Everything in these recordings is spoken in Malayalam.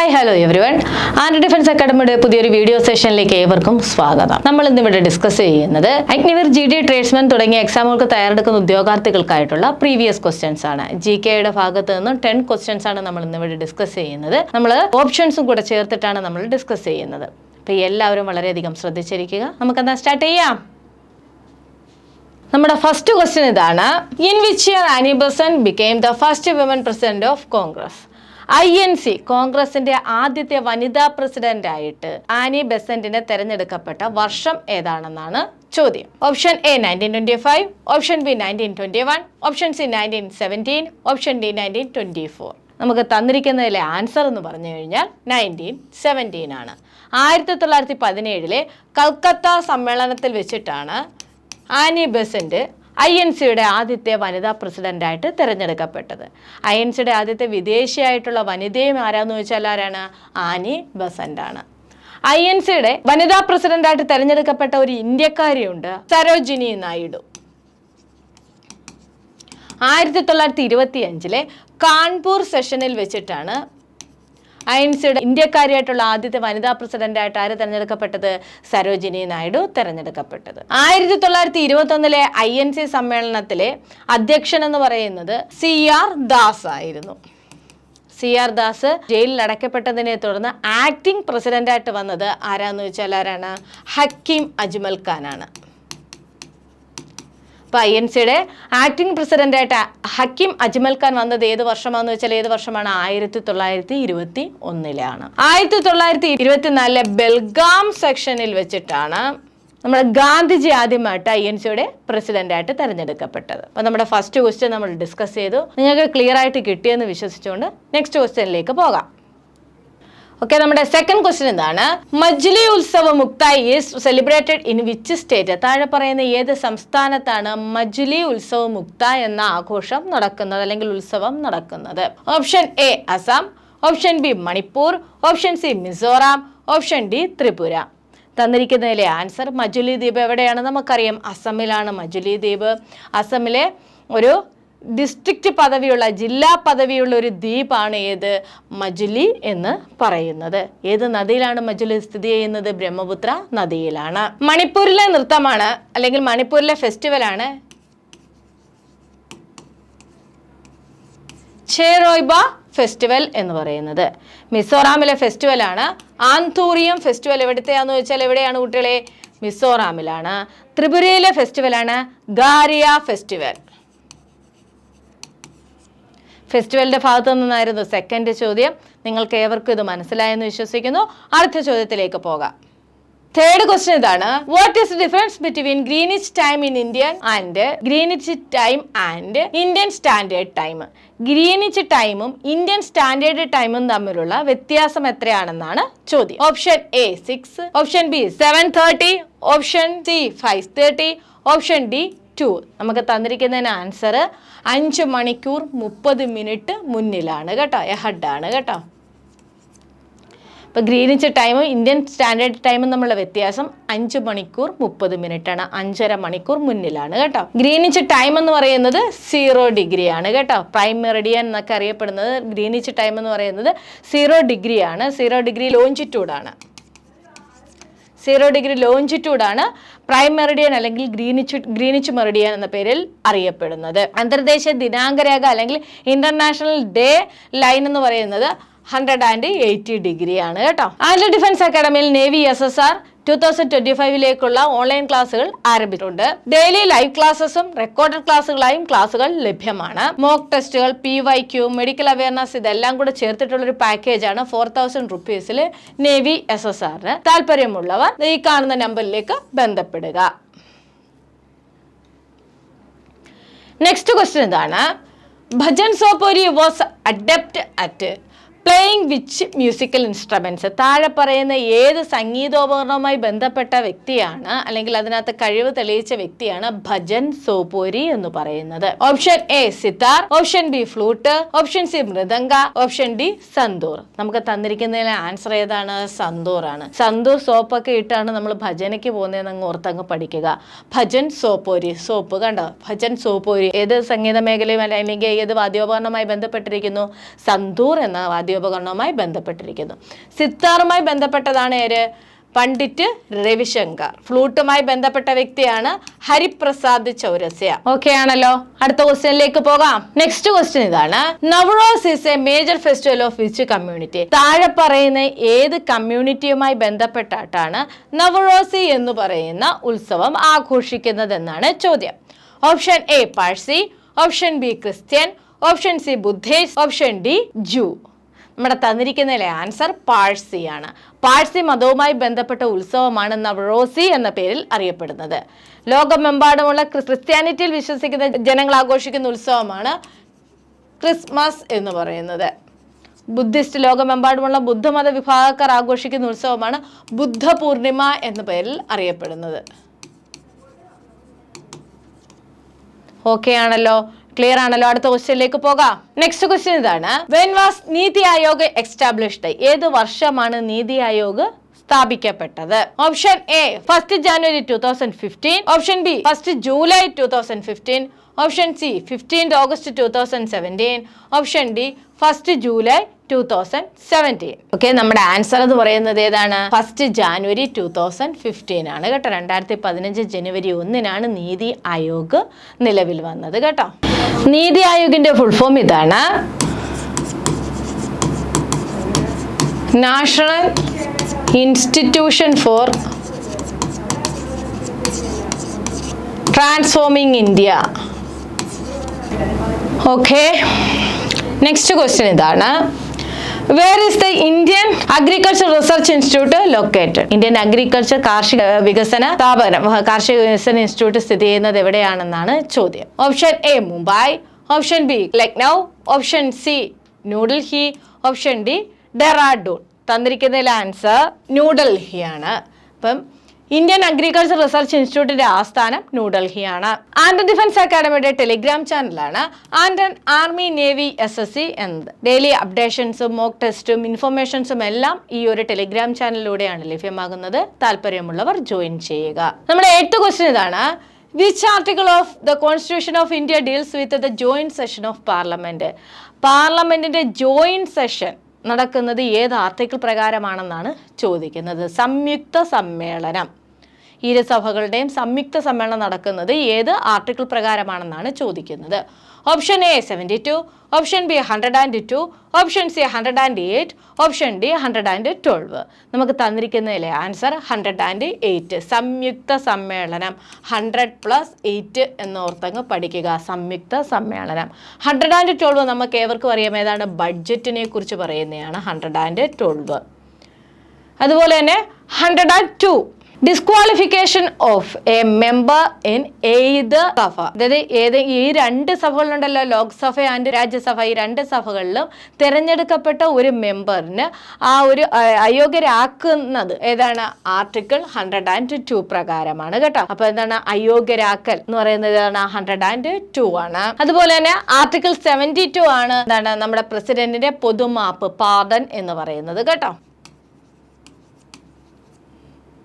Hi hello everyone and defence അക്കാഡമിയുടെ പുതിയൊരു വീഡിയോ സെഷനിലേക്ക് ഏവർക്കും സ്വാഗതം. നമ്മൾ ഇന്ന് ഇവിടെ ഡിസ്കസ് ചെയ്യുന്നത് അഗ്നിവീർ ജി ഡി ട്രേഡ്സ്മാൻ തുടങ്ങിയ എക്സാമുകൾക്ക് തയ്യാറെടുക്കുന്ന ഉദ്യോഗാർത്ഥികൾക്കായിട്ടുള്ള പ്രീവിയസ് ക്വസ്റ്റ്യൻസ് ആണ്. ജി കെയുടെ ഭാഗത്ത് നിന്നും ടെൻ ക്വസ്റ്റ്യൻസ് ആണ് നമ്മൾ ഇന്ന് ഇവിടെ ഡിസ്കസ് ചെയ്യുന്നത്. നമ്മൾ ഓപ്ഷൻസും കൂടെ ചേർത്തിട്ടാണ് നമ്മൾ ഡിസ്കസ് ചെയ്യുന്നത്. അപ്പോൾ എല്ലാവരും വളരെയധികം ശ്രദ്ധിച്ചിരിക്കുക. നമുക്ക് നമുക്കെന്താ സ്റ്റാർട്ട് ചെയ്യാം? നമ്മുടെ ഫസ്റ്റ് ക്വസ്റ്റ്യൻ ഇതാണ് in which year Annie Besant became the first women president of Congress I N C കോൺഗ്രസിന്റെ ആദ്യത്തെ വനിതാ പ്രസിഡന്റ് ആയിട്ട് ആനി ബെസന്റിനെ തെരഞ്ഞെടുക്കപ്പെട്ട വർഷം ഏതാണെന്നാണ് ചോദ്യം. Option A nineteen twenty five option B nineteen twenty one option C nineteen seventeen option D nineteen twenty four. നമുക്ക് തന്നിരിക്കുന്നതിലെ ആൻസർ എന്ന് പറഞ്ഞു കഴിഞ്ഞാൽ നയന്റീൻ സെവന്റീൻ ആണ്. ആയിരത്തി തൊള്ളായിരത്തി പതിനേഴിലെ കൽക്കത്ത സമ്മേളനത്തിൽ വെച്ചിട്ടാണ് ആനി ബെസന്റ് ഐ എൻ സിയുടെ ആദ്യത്തെ വനിതാ പ്രസിഡന്റായിട്ട് തിരഞ്ഞെടുക്കപ്പെട്ടത്. ഐ എൻ സിയുടെ ആദ്യത്തെ വിദേശിയായിട്ടുള്ള വനിതയും ആരാന്ന് വെച്ചാൽ ആരാണ്? ആനി ബസന്റ് ആണ് ഐ എൻ സിയുടെ വനിതാ പ്രസിഡന്റായിട്ട് തിരഞ്ഞെടുക്കപ്പെട്ട ഒരു ഇന്ത്യക്കാരിയുണ്ട് സരോജിനി നായിഡു. ആയിരത്തി തൊള്ളായിരത്തി ഇരുപത്തി അഞ്ചിലെ കാൺപൂർ സെഷനിൽ വെച്ചിട്ടാണ് ഐ എൻ സിയുടെ ഇന്ത്യക്കാരിയായിട്ടുള്ള ആദ്യത്തെ വനിതാ പ്രസിഡന്റായിട്ട് ആര് തെരഞ്ഞെടുക്കപ്പെട്ടത്? സരോജിനി നായിഡു തെരഞ്ഞെടുക്കപ്പെട്ടത്. ആയിരത്തി തൊള്ളായിരത്തി ഇരുപത്തി ഒന്നിലെ ഐ എൻ സി സമ്മേളനത്തിലെ അധ്യക്ഷൻ എന്ന് പറയുന്നത് സി ആർ ദാസ് ആയിരുന്നു. സി ആർ ദാസ് ജയിലിൽ അടയ്ക്കപ്പെട്ടതിനെ തുടർന്ന് ആക്ടിംഗ് പ്രസിഡന്റായിട്ട് വന്നത് ആരാന്ന് വെച്ചാൽ ആരാണ്? ഹക്കീം അജ്മൽ ഖാനാണ്. അപ്പോൾ ഐ എൻ സിയുടെ ആക്ടിംഗ് പ്രസിഡന്റായിട്ട് ഹക്കിം അജ്മൽ ഖാൻ വന്നത് ഏത് വർഷമാണെന്ന് വെച്ചാൽ ഏത് വർഷമാണ്? ആയിരത്തി തൊള്ളായിരത്തി ഇരുപത്തി ഒന്നിലാണ് ആയിരത്തി തൊള്ളായിരത്തി ഇരുപത്തിനാലിലെ ബെൽഗാം സെക്ഷനിൽ വെച്ചിട്ടാണ് നമ്മുടെ ഗാന്ധിജി ആദ്യമായിട്ട് ഐ എൻ സിയുടെ പ്രസിഡന്റായിട്ട് തെരഞ്ഞെടുക്കപ്പെട്ടത്. അപ്പോൾ നമ്മുടെ ഫസ്റ്റ് ക്വസ്റ്റ്യൻ നമ്മൾ ഡിസ്കസ് ചെയ്തു. നിങ്ങൾക്ക് ക്ലിയർ ആയിട്ട് കിട്ടിയെന്ന് വിശ്വസിച്ചുകൊണ്ട് നെക്സ്റ്റ് ക്വസ്റ്റ്യനിലേക്ക് പോകാം. ഓക്കെ നമ്മുടെ സെക്കൻഡ് ക്വസ്റ്റ്യൻ എന്താണ്? മജ്ലി ഉത്സവ മുക്തായി is celebrated in which state താഴെ പറയുന്ന ഏത് സംസ്ഥാനത്താണ് മജ്ലി ഉത്സവ മുക്ത എന്ന ആഘോഷം നടക്കുന്നത് അല്ലെങ്കിൽ ഉത്സവം നടക്കുന്നത്? Option A Assam option B Manipur. Option C Mizoram. Option D Tripura. തന്നിരിക്കുന്നതിലെ answer Majuli ദ്വീപ് എവിടെയാണ്? നമുക്കറിയാം അസമിലാണ് മജുലി ദ്വീപ് അസമിലെ ഒരു ഡിസ്ട്രിക്റ്റ് പദവിയുള്ള ജില്ലാ പദവിയുള്ള ഒരു ദ്വീപാണ് ഏത്? മജുലി എന്ന് പറയുന്നത്. ഏത് നദിയിലാണ് മജുലി സ്ഥിതി ചെയ്യുന്നത്? ബ്രഹ്മപുത്ര നദിയിലാണ്. മണിപ്പൂരിലെ നൃത്തമാണ് അല്ലെങ്കിൽ മണിപ്പൂരിലെ ഫെസ്റ്റിവലാണ്. ഛേറോയ്ബ ഫെസ്റ്റിവൽ എന്ന് പറയുന്നത്. മിസോറാമിലെ ഫെസ്റ്റിവലാണ്. ആന്തൂറിയം ഫെസ്റ്റിവൽ എവിടുത്തെയാന്ന് വെച്ചാൽ എവിടെയാണ് കുട്ടികളെ? മിസോറാമിലാണ്. ത്രിപുരയിലെ ഫെസ്റ്റിവലാണ്. ഗാരിയ ഫെസ്റ്റിവൽ. ഫെസ്റ്റിവലിന്റെ ഭാഗത്തു നിന്നായിരുന്നു സെക്കൻഡ് ചോദ്യം. നിങ്ങൾക്ക് ഏവർക്കും ഇത് മനസ്സിലായെന്ന് വിശ്വസിക്കുന്നു. അടുത്ത ചോദ്യത്തിലേക്ക് പോകാം. തേർഡ് ക്വസ്റ്റ്യൻ ഇതാണ്. What is difference between Greenwich time in Indian and Greenwich time and Indian standard time Greenwich ടൈമും ഇന്ത്യൻ സ്റ്റാൻഡേർഡ് ടൈമും തമ്മിലുള്ള വ്യത്യാസം എത്രയാണെന്നാണ് ചോദ്യം. Option A six option B seven thirty option C five thirty option D two നമുക്ക് തന്നിരിക്കുന്നതിന് ആൻസർ അഞ്ച് മണിക്കൂർ മുപ്പത് മിനിറ്റ് മുന്നിലാണ് കേട്ടോ. എഹഡാണ് കേട്ടോ. ഇപ്പോൾ ഗ്രീനിച്ച് ടൈമും ഇന്ത്യൻ സ്റ്റാൻഡേർഡ് ടൈമും തമ്മിലുള്ള വ്യത്യാസം അഞ്ച് മണിക്കൂർ മുപ്പത് ആണ് അഞ്ചര മണിക്കൂർ മുന്നിലാണ് കേട്ടോ. ഗ്രീനിച്ച് ടൈം എന്ന് പറയുന്നത് സീറോ ഡിഗ്രിയാണ് കേട്ടോ. പ്രൈം മെറിഡിയൻ എന്നൊക്കെ അറിയപ്പെടുന്നത് ഗ്രീനിച്ച് ടൈം എന്ന് പറയുന്നത് സീറോ ഡിഗ്രിയാണ് സീറോ ഡിഗ്രി ലോഞ്ചിറ്റ്യൂഡാണ് സീറോ ഡിഗ്രി ലോഞ്ചിറ്റ്യൂഡാണ് പ്രൈം മെറിഡിയൻ അല്ലെങ്കിൽ ഗ്രീനിച്ച് ഗ്രീനിച്ച് മെറിഡിയൻ എന്ന പേരിൽ അറിയപ്പെടുന്നത്. അന്തർദേശീയ ദിനാങ്കരേഖ അല്ലെങ്കിൽ ഇന്റർനാഷണൽ ഡേ ലൈൻ എന്ന് പറയുന്നത് ഹൺഡ്രഡ് ആൻഡ് എയ്റ്റി ഡിഗ്രി ആണ് കേട്ടോ. And defence അക്കാഡമിയിൽ navy S S R two thousand twenty ഫൈവിലേക്കുള്ള online ക്ലാസ്സുകൾ ആരംഭിച്ചിട്ടുണ്ട്. ഡെയിലി ലൈവ് ക്ലാസ്സസും റെക്കോർഡഡ് ക്ലാസ്സുകളായും ക്ലാസ്സുകൾ ലഭ്യമാണ്. മോക്ക് ടെസ്റ്റുകൾ P Y Q medical awareness ഇതെല്ലാം കൂടെ ചേർത്തിട്ടുള്ള ഒരു പാക്കേജ് ആണ് ഫോർ തൗസൻഡ് റുപ്പീസിൽ നേവി എസ് എസ് ആറിന് താല്പര്യമുള്ളവർ ഈ കാണുന്ന നമ്പറിലേക്ക് ബന്ധപ്പെടുക. നെക്സ്റ്റ് ക്വസ്റ്റ്യൻ ഇതാണ്. Bhajan Sopori was adept at playing which musical instruments താഴെ പറയുന്ന ഏത് സംഗീതോപകരണവുമായി ബന്ധപ്പെട്ട വ്യക്തിയാണ് അല്ലെങ്കിൽ അതിനകത്ത് കഴിവ് തെളിയിച്ച വ്യക്തിയാണ് ഭജൻ സോപോരി എന്ന് പറയുന്നത്. Option A sitar option B flute option C mridanga. Option D santoor നമുക്ക് തന്നിരിക്കുന്നതിലെ ആൻസർ ഏതാണ്? സന്തൂർ ആണ്. സന്തൂർ സോപ്പൊക്കെ ഇട്ടാണ് നമ്മൾ ഭജനയ്ക്ക് പോകുന്നതെന്ന് അങ്ങ് ഓർത്തങ്ങ് പഠിക്കുക. ഭജൻ സോപ്പോരി സോപ്പ് കണ്ടോ? ഭജൻ സോപ്പോരി ഏത് സംഗീത മേഖലയും അല്ലെങ്കിൽ ഏത് വാദ്യോപകരണവുമായി ബന്ധപ്പെട്ടിരിക്കുന്നു? സന്തൂർ എന്ന വാദ്യ വാദ്യോപകരണവുമായി ബന്ധപ്പെട്ടിരിക്കുന്നു. സിത്താറുമായി ബന്ധപ്പെട്ടതാണ് ഏര് പണ്ഡിറ്റ് രവിശങ്കർ. ഫ്ലൂട്ടുമായി ബന്ധപ്പെട്ട വ്യക്തിയാണ് ഹരിപ്രസാദ് ചൗരസ്യ. ഓക്കെ ആണല്ലോ. അടുത്ത ക്വസ്റ്റ്യനിലേക്ക് പോകാം. നെക്സ്റ്റ് ക്വസ്റ്റ്യൻ ഇതാണ്. Navroz is a major festival of which community താഴെ പറയുന്ന ഏത് കമ്മ്യൂണിറ്റിയുമായി ബന്ധപ്പെട്ടാണ് നവറോസി എന്ന് പറയുന്ന ഉത്സവം ആഘോഷിക്കുന്നത് എന്നാണ് ചോദ്യം. Option A Parsi option B Christian option C Buddhists option D Jew നമ്മുടെ തന്നിരിക്കുന്നതിലെ ആൻസർ പാഴ്സി ആണ് പാഴ്സി മതവുമായി ബന്ധപ്പെട്ട ഉത്സവമാണ് നവറോസി എന്ന പേരിൽ അറിയപ്പെടുന്നത്. ലോകമെമ്പാടുമുള്ള ക്രിസ്ത്യാനിറ്റിയിൽ വിശ്വസിക്കുന്ന ജനങ്ങൾ ആഘോഷിക്കുന്ന ഉത്സവമാണ് ക്രിസ്മസ് എന്ന് പറയുന്നത്. ബുദ്ധിസ്റ്റ് ലോകമെമ്പാടുമുള്ള ബുദ്ധമത വിഭാഗക്കാർ ആഘോഷിക്കുന്ന ഉത്സവമാണ് ബുദ്ധ പൂർണിമ എന്ന പേരിൽ അറിയപ്പെടുന്നത്. ഓക്കെ ആണല്ലോ ക്ലിയർ ആണല്ലോ. അടുത്ത ക്വസ്റ്റ്യനിലേക്ക് പോകാം. നെക്സ്റ്റ് ക്വസ്റ്റ്യൻ ഇതാണ്. When was NITI Aayog established ഏത് വർഷമാണ് NITI Aayog സ്ഥാപിക്കപ്പെട്ടത്? Option A first January two thousand fifteen option B first July two thousand fifteen option C fifteen August two thousand seventeen option D first July two thousand seventeen okay നമ്മുടെ ആൻസർ എന്ന് പറയുന്നത് ഏതാണ്? First January two thousand fifteen ആണ് കേട്ടോ. രണ്ടായിരത്തി പതിനഞ്ച് ജനുവരി ഒന്നിനാണ് നീതി ആയോഗ് നിലവിൽ വന്നത് കേട്ടോ. നീതി ആയോഗിന്റെ ഫുൾ ഫോം ഇതാണ്. National institution for transforming India okay next question ഇതാണ്. Where is the Indian agriculture research institute located Indian agriculture കാർഷിക വികസന സ്ഥാപനം. കാർഷിക വികസന ഇൻസ്റ്റിറ്റ്യൂട്ട് സ്ഥിതി ചെയ്യുന്നത് എവിടെയാണെന്നാണ് ചോദ്യം. Option A Mumbai option B Lucknow option C New Delhi option D Dehradun തന്നിരിക്കുന്നതിൽ answer ന്യൂഡൽഹിയാണ് അപ്പം ഇന്ത്യൻ അഗ്രികൾച്ചർ റിസർച്ച് ഇൻസ്റ്റിറ്റ്യൂട്ടിന്റെ ആസ്ഥാനം ന്യൂഡൽഹിയാണ് ആൻഡ് ഡിഫൻസ് അക്കാഡമിയുടെ ടെലിഗ്രാം ചാനലാണ് and army navy S S C എന്നത് ഡെയിലി അപ്ഡേഷൻസും മോക്ക് ടെസ്റ്റും ഇൻഫർമേഷൻസും എല്ലാം ഈ ഒരു ടെലിഗ്രാം ചാനലിലൂടെയാണ് ലഭ്യമാകുന്നത്. താല്പര്യമുള്ളവർ ജോയിൻ ചെയ്യുക. നമ്മുടെ എട്ട് ക്വസ്റ്റ്യൻ ഇതാണ്. Which article of the constitution of India deals with the joint session of parliament പാർലമെന്റിന്റെ ജോയിന്റ് സെഷൻ നടക്കുന്നത് ഏത് ആർട്ടിക്കിൾ പ്രകാരമാണെന്നാണ് ചോദിക്കുന്നത്. സംയുക്ത സമ്മേളനം. ഇരു സഭകളുടെയും സംയുക്ത സമ്മേളനം നടക്കുന്നത് ഏത് ആർട്ടിക്കിൾ പ്രകാരമാണെന്നാണ് ചോദിക്കുന്നത്. Option A seventy two option B hundred and two option C hundred and eight option D hundred and twelve നമുക്ക് തന്നിരിക്കുന്നതിലെ ആൻസർ ഹൺഡ്രഡ് ആൻഡ് എയ്റ്റ് സംയുക്ത സമ്മേളനം. ഹൺഡ്രഡ് പ്ലസ് എയ്റ്റ് എന്നോർത്തങ്ങ് പഠിക്കുക. സംയുക്ത സമ്മേളനം. ഹൺഡ്രഡ് ആൻഡ് ട്വൽവ് നമുക്ക് ഏവർക്കും അറിയാം. ഏതാണ്? ബഡ്ജറ്റിനെ കുറിച്ച് പറയുന്നതാണ്. ഹൺഡ്രഡ് ആൻഡ് ട്വൽവ് അതുപോലെ തന്നെ hundred and two disqualification of a member in ഏത് സഭ. അതായത് ഏത് ഈ രണ്ട് സഭകളുണ്ടല്ലോ ലോക്സഭ ആൻഡ് രാജ്യസഭ. ഈ രണ്ട് സഭകളിലും തിരഞ്ഞെടുക്കപ്പെട്ട ഒരു മെമ്പറിന് ആ ഒരു അയോഗ്യരാക്കുന്നത് ഏതാണ്? ആർട്ടിക്കിൾ ഹൺഡ്രഡ് ആൻഡ് ടു പ്രകാരമാണ് കേട്ടോ. അപ്പൊ എന്താണ്? അയോഗ്യരാക്കൽ എന്ന് പറയുന്നത് ഹൺഡ്രഡ് ആൻഡ് ടു ആണ്. അതുപോലെ തന്നെ ആർട്ടിക്കിൾ സെവന്റി ടു ആണ് എന്താണ്? നമ്മുടെ പ്രസിഡന്റിന്റെ പൊതുമാപ്പ് പാർഡൻ എന്ന് പറയുന്നത് കേട്ടോ.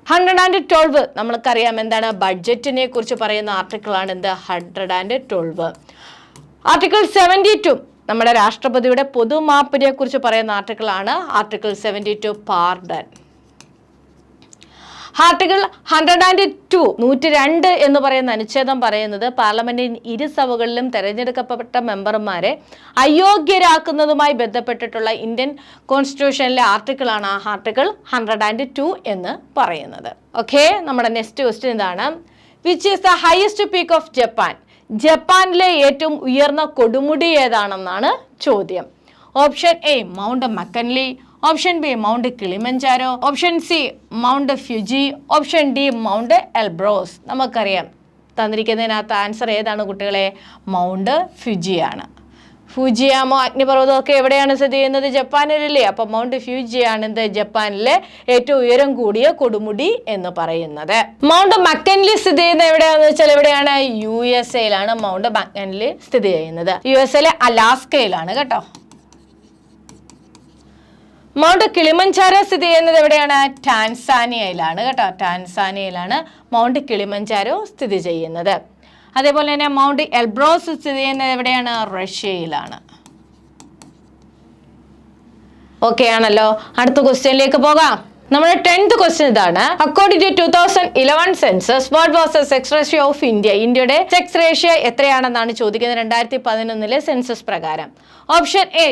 ഹൺഡ്രഡ് ആൻഡ് ട്വൽവ് നമ്മൾക്കറിയാം എന്താണ് ബഡ്ജറ്റിനെ കുറിച്ച് പറയുന്ന ആർട്ടിക്കിളാണ് എന്ത്? Hundred and twelve article seventy two നമ്മുടെ രാഷ്ട്രപതിയുടെ പൊതുമാപ്പിനെ കുറിച്ച് പറയുന്ന ആർട്ടിക്കിളാണ് article seventy two pardon article hundred and two നൂറ്റി രണ്ട് എന്ന് പറയുന്ന അനുച്ഛേദം പറയുന്നത് പാർലമെന്റിൻ ഇരു സഭകളിലും തെരഞ്ഞെടുക്കപ്പെട്ട മെമ്പർമാരെ അയോഗ്യരാക്കുന്നതുമായി ബന്ധപ്പെട്ടിട്ടുള്ള ഇന്ത്യൻ കോൺസ്റ്റിറ്റ്യൂഷനിലെ ആർട്ടിക്കിളാണ് ആ ആർട്ടിക്കിൾ ഹൺഡ്രഡ് ആൻഡ് ടു എന്ന് പറയുന്നത്. ഓക്കെ നമ്മുടെ നെക്സ്റ്റ് ക്വസ്റ്റ്യൻ ഇതാണ്. Which is the highest peak of Japan ജപ്പാനിലെ ഏറ്റവും ഉയർന്ന കൊടുമുടി ഏതാണെന്നാണ് ചോദ്യം. Option A mount McKinley option B mount Kilimanjaro. Option C mount Fuji. Option D mount Elbrus. നമുക്കറിയാം തന്നിരിക്കുന്നതിനകത്ത് ആൻസർ ഏതാണ് കുട്ടികളെ? മൗണ്ട് ഫ്യുജിയാണ്. ഫ്യൂജിയാമോ അഗ്നിപർവതം ഒക്കെ എവിടെയാണ് സ്ഥിതി ചെയ്യുന്നത്? ജപ്പാനിലല്ലേ? അപ്പോൾ മൗണ്ട് ഫ്യൂജിയാണ് എന്ത് ജപ്പാനിലെ ഏറ്റവും ഉയരം കൂടിയ കൊടുമുടി എന്ന് പറയുന്നത്. മൗണ്ട് മക്കൻലി സ്ഥിതി ചെയ്യുന്നത് എവിടെയാണെന്ന് വെച്ചാൽ എവിടെയാണ്? യു എസ് എയിലാണ് മൗണ്ട് മക്കൻലി സ്ഥിതി ചെയ്യുന്നത്. യു എസ് എയിലെ അലാസ്കയിലാണ് കേട്ടോ. മൗണ്ട് കിളിമഞ്ചാര സ്ഥിതി ചെയ്യുന്നത് എവിടെയാണ്? ടാൻസാനിയയിലാണ് കേട്ടോ. ടാൻസാനിയയിലാണ് മൗണ്ട് കിളിമഞ്ചാരോ സ്ഥിതി ചെയ്യുന്നത്. അതേപോലെ തന്നെ മൗണ്ട് എൽബ്രോസ് സ്ഥിതി ചെയ്യുന്നത് എവിടെയാണ്? റഷ്യയിലാണ്. ഓക്കെ ആണല്ലോ. അടുത്ത ക്വസ്റ്റ്യനിലേക്ക് പോകാം. നമ്മുടെ ടെൻത്ത് ക്വസ്റ്റ്യൻ ഇതാണ്. According to two thousand eleven census what was sex ratio of India ഇന്ത്യയുടെ സെക്സ് റേഷ്യ എത്രയാണെന്നാണ് ചോദിക്കുന്നത്? രണ്ടായിരത്തി പതിനൊന്നിലെ സെൻസസ് പ്രകാരം. Option A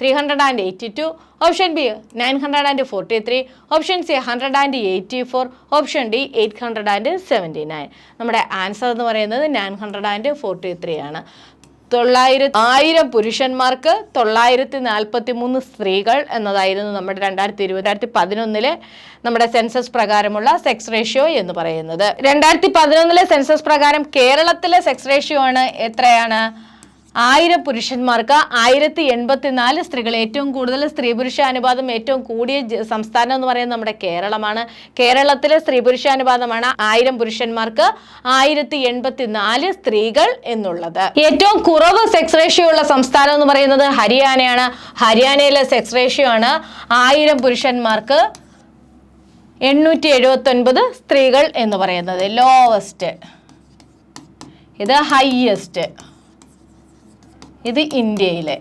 three hundred and eighty two option B nine hundred and forty three option C hundred and eighty four option D eight hundred and seventy nine നമ്മുടെ ആൻസർ എന്ന് പറയുന്നത് nine hundred and forty three ആണ്. തൊള്ളായിരത്തി ആയിരം പുരുഷന്മാർക്ക് തൊള്ളായിരത്തി നാൽപ്പത്തി മൂന്ന് സ്ത്രീകൾ എന്നതായിരുന്നു നമ്മുടെ രണ്ടായിരത്തി ഇരുപത് രണ്ടായിരത്തി പതിനൊന്നിലെ നമ്മുടെ സെൻസസ് പ്രകാരമുള്ള സെക്സ് റേഷ്യോ എന്ന് പറയുന്നത്. രണ്ടായിരത്തി പതിനൊന്നിലെ സെൻസസ് പ്രകാരം കേരളത്തിലെ സെക്സ് റേഷ്യോ ആണ് എത്രയാണ്? ആയിരം പുരുഷന്മാർക്ക് ആയിരത്തി എൺപത്തിനാല് സ്ത്രീകൾ ഏറ്റവും കൂടുതൽ സ്ത്രീ പുരുഷ അനുപാതം ഏറ്റവും കൂടിയ സംസ്ഥാനം എന്ന് പറയുന്നത് നമ്മുടെ കേരളമാണ്. കേരളത്തിലെ സ്ത്രീ പുരുഷ അനുപാതമാണ് ആയിരം പുരുഷന്മാർക്ക് ആയിരത്തി എൺപത്തിനാല് സ്ത്രീകൾ എന്നുള്ളത്. ഏറ്റവും കുറവ് സെക്സ് റേഷ്യോ ഉള്ള സംസ്ഥാനം എന്ന് പറയുന്നത് ഹരിയാനയാണ്. ഹരിയാനയിലെ സെക്സ് റേഷ്യോ ആണ് ആയിരം പുരുഷന്മാർക്ക് എണ്ണൂറ്റി എഴുപത്തൊൻപത് സ്ത്രീകൾ എന്ന് പറയുന്നത്. ലോവസ്റ്റ് ഇത് ഹയ്യസ്റ്റ് ഇത് ഇന്ത്യയിലെ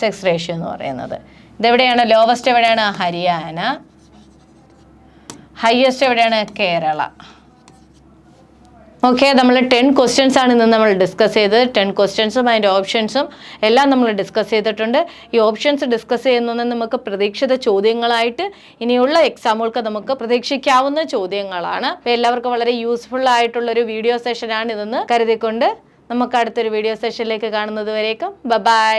സെക്സ് റേഷ്യോ എന്ന് പറയുന്നത്. ഇതെവിടെയാണ്? ലോവസ്റ്റ് എവിടെയാണ്? ഹരിയാന. ഹയസ്റ്റ് എവിടെയാണ്? കേരള. ഓക്കെ നമ്മൾ ടെൻ ക്വസ്റ്റ്യൻസ് ആണ് ഇന്ന് നമ്മൾ ഡിസ്കസ് ചെയ്തത്. ടെൻ ക്വസ്റ്റ്യൻസും അതിന്റെ ഓപ്ഷൻസും എല്ലാം നമ്മൾ ഡിസ്കസ് ചെയ്തിട്ടുണ്ട്. ഈ ഓപ്ഷൻസ് ഡിസ്കസ് ചെയ്യുന്നത് നമുക്ക് പ്രതീക്ഷിത ചോദ്യങ്ങളായിട്ട് ഇനിയുള്ള എക്സാമുകൾക്ക് നമുക്ക് പ്രതീക്ഷിക്കാവുന്ന ചോദ്യങ്ങളാണ്. അപ്പോൾ എല്ലാവർക്കും വളരെ യൂസ്ഫുൾ ആയിട്ടുള്ളൊരു വീഡിയോ സെഷനാണ് ഇതെന്ന് കരുതിക്കൊണ്ട് നമുക്ക് അടുത്തൊരു വീഡിയോ സെഷനിലേക്ക് കാണുന്നത് വരേക്കും. ബൈ